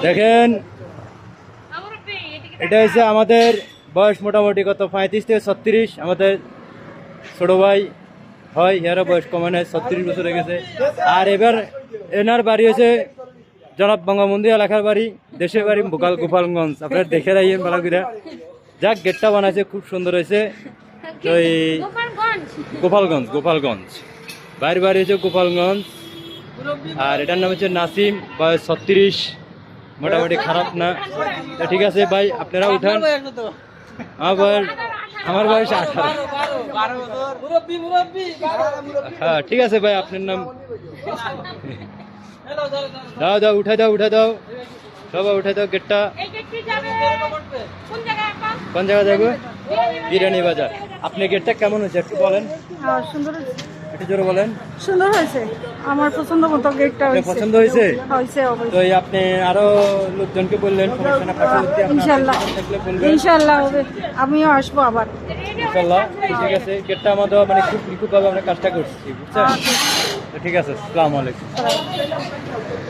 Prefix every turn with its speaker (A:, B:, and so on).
A: দেখেন এটা হচ্ছে আমাদের বয়স মোটামুটি কত? পঁয়ত্রিশ থেকে ছত্রিশ। আমাদের ছোট ভাই হয় এরা বয়স কমে নাই ছত্রিশ বছর হয়ে গেছে। আর এবার এনার বাড়ি হচ্ছে জনাব বঙ্গবন্ধু এলাকার বাড়ি দেশের বাড়ি গোপাল গোপালগঞ্জ। আপনারা দেখে রাখেন ভালো করে যাক গেটটা বানাইছে খুব সুন্দর হয়েছে তো এই-
B: গোপালগঞ্জ।
A: গোপালগঞ্জ গোপালগঞ্জ। বাড়ি হচ্ছে গোপালগঞ্জ। আর এটার নাম হচ্ছে নাসিম বয়স ছত্রিশ মোটামুটি খারাপ না। ঠিক আছে ভাই আপনারা উঠান। বয়স আমার বয়স হ্যাঁ ঠিক আছে ভাই আপনার নাম? দাও দাও উঠে দাও উঠে দাও। সবাই উঠে দাও গেটটা
B: কোন জায়গায়
A: যাব? বিরিয়ানি বাজার। আপনি গেটটা কেমন হয়েছে একটু বলেন।
C: হ্যাঁ, সুন্দর
A: একটু জোরে বলেন।
C: সুন্দর হয়েছে। আমার পছন্দ মতো গেটটা হয়েছে।
A: পছন্দ হয়েছে?
C: হয়েছে
A: তো আপনি আরও লোকজনকে বললেন
C: হবে। আমিও আসব আবার।
A: ঠিক আছে। আমাদের মানে খুব নিখুঁতভাবে আমরা কাজটা করছি বুঝছেন? তো ঠিক আছে আসসালামু আলাইকুম।